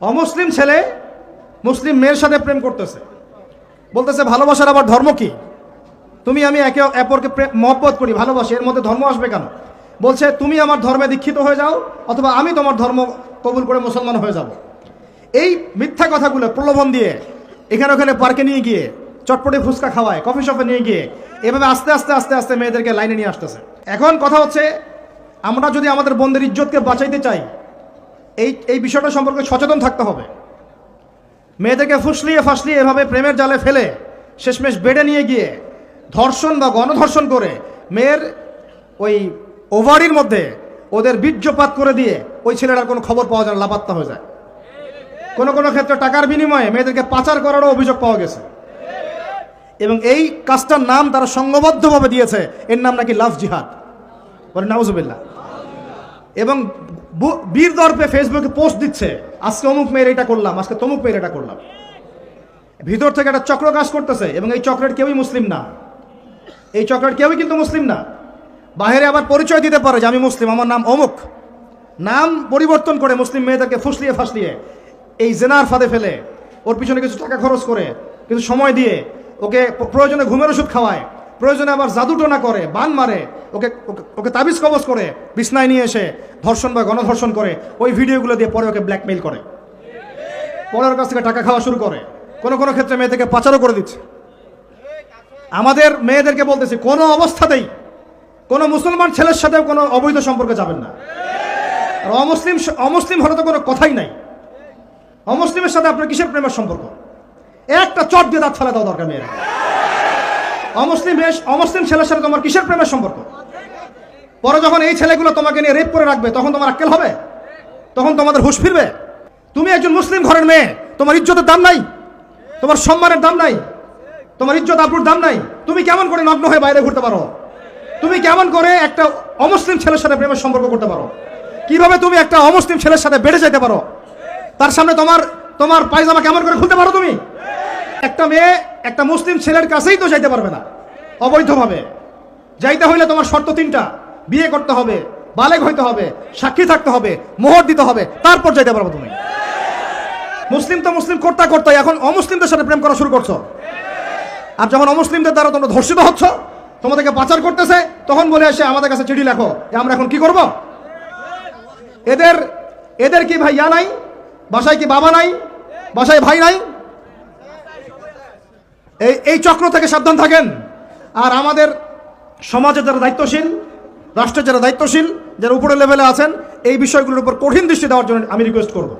অমুসলিম ছেলে মুসলিম মেয়ের সাথে প্রেম করতেছে। বলতেছে, ভালোবাসার আবার ধর্ম কি? তুমি আমি একে অপরকে মহব্বত করি, ভালোবাসি। এর মধ্যে ধর্ম আসবে কেন? বলছে, তুমি আমার ধর্মে দীক্ষিত হয়ে যাও, অথবা আমি তোমার ধর্ম কবুল করে মুসলমান হয়ে যাব। এই মিথ্যা কথাগুলো প্রলোভন দিয়ে এখানে ওখানে পার্কে নিয়ে গিয়ে চটপটে ফুচকা খাওয়ায়, কফি শপে নিয়ে গিয়ে এভাবে আস্তে আস্তে আস্তে আস্তে মেয়েদেরকে লাইনে নিয়ে আসতেছে। এখন কথা হচ্ছে, আমরা যদি আমাদের বোনদের ইজ্জতকে বাঁচাইতে চাই এই এই বিষয়টা সম্পর্কে সচেতন থাকতে হবে। মেয়েদেরকে ফুসলিয়ে ফাসলিয়ে এভাবে প্রেমের জালে ফেলে শেষমেশ বেডে নিয়ে গিয়ে ধর্ষণ বা গণধর্ষণ করে মেয়ের ওই ওভারির মধ্যে ওদের বীর্যপাত করে দিয়ে ওই ছেলেটার কোনো খবর পাওয়া যায় লাপাত্তা হয়ে যায়। কোনো কোনো ক্ষেত্রে টাকার বিনিময়ে মেয়েদেরকে পাচার করারও অভিযোগ পাওয়া গেছে। এবং এই কাজটার নাম তারা সংঘবদ্ধভাবে দিয়েছে। এর নাম নাকি লাভ জিহাদ। বলে নাউজুবিল্লাহ। এবং বীর দর্পে ফেসবুকে পোস্ট দিচ্ছে। আজকে অমুক মেয়ের এটা করলাম, আজকে তমুক মেয়ের এটা করলাম। ভিতর থেকে একটা চক্র কাজ করতেছে এবং এই চক্রের কেউই মুসলিম না। এই চক্রের কেউই কিন্তু মুসলিম না। বাইরে আবার পরিচয় দিতে পারে যে আমি মুসলিম, আমার নাম অমুক। নাম পরিবর্তন করে মুসলিম মেয়েদেরকে ফুসলিয়ে ফাসলিয়ে এই জেনার ফাঁদে ফেলে, ওর পিছনে কিছু টাকা খরচ করে, কিছু সময় দিয়ে ওকে প্রয়োজনে ঘুমের ওষুধ খাওয়ায়। প্রয়োজনে আবার জাদুটোনা করে, বান মারে, ওকে, ওকে- তাবিজ কবজ করে, বিছনায় নিয়ে এসে ধর্ষণ বা গণধর্ষণ করে, ওই ভিডিওগুলো দিয়ে পরে ওকে ব্ল্যাকমেইল করে। পরে ওর কাছ থেকে টাকা খাওয়া শুরু করে। কোনো কোনো ক্ষেত্রে মেয়েদেরকে পাচারও করে দিচ্ছে। আমাদের মেয়েদেরকে বলতেছি, কোনো অবস্থাতেই কোনো মুসলমান ছেলের সাথেও কোনো অবৈধ সম্পর্কে যাবেন না। আর অমুসলিম অমুসলিম হলে তো কোনো কথাই নাই। অমুসলিমের সাথে আপনার কিসের প্রেমের সম্পর্ক? একটা চট দিয়ে দাঁত ফেলা দেওয়া দরকার মেয়েরা। অমুসলিম অমুসলিম ছেলের সাথে তোমার কিসের প্রেমের সম্পর্ক? পরে যখন এই ছেলেগুলো তোমাকে নিয়ে রেপ করে রাখবে, তখন তোমার আক্কেল হবে? তখন তোমাদের হুশ ফিরবে? তুমি একজন মুসলিম ঘরের মেয়ে, তোমার ইজ্জতের দাম নাই। তোমার সম্মানের দাম নাই। তোমার ইজ্জত আবরুর দাম নাই। তুমি কেমন করে নগ্ন হয়ে বাইরে ঘুরতে পারো? তুমি কেমন করে একটা অমুসলিম ছেলের সাথে প্রেমের সম্পর্ক করতে পারো? কীভাবে তুমি একটা অমুসলিম ছেলের সাথে বেড়ে যেতে পারো? তার সামনে তোমার তোমার পায়জামা কেমন করে খুলতে পারো তুমি? একটা মেয়ে একটা মুসলিম ছেলের কাছেই তো যাইতে পারবে না। অবৈধভাবে। যাইতে হইলে তোমার শর্ত তিনটা। বিয়ে করতে হবে, বালেগ হইতে হবে, সাক্ষী থাকতে হবে, মোহর দিতে হবে, তারপর যাইতে পারব তুমি। মুসলিম তো মুসলিম করতে করতে এখন অমুসলিমদের সাথে প্রেম করা শুরু করছ। আর যখন অমুসলিমদের দ্বারা তোমরা ধর্ষিত হচ্ছ, তোমাদেরকে পাচার করতেছে, তখন বলে এসে আমাদের কাছে চিঠি লেখো, যে আমরা এখন কি করব? এদের এদের কি ভাই ইয়া নাই? বাসায় কি বাবা নাই? বাসায় ভাই নাই? এই এই চক্র থেকে সাবধান থাকেন। আর আমাদের সমাজে যারা দায়িত্বশীল রাষ্ট্রের যারা দায়িত্বশীল, যারা উপরে লেভেলে আছেন, এই বিষয়গুলোর উপর কঠিন দৃষ্টি দেওয়ার জন্য আমি রিকোয়েস্ট করব।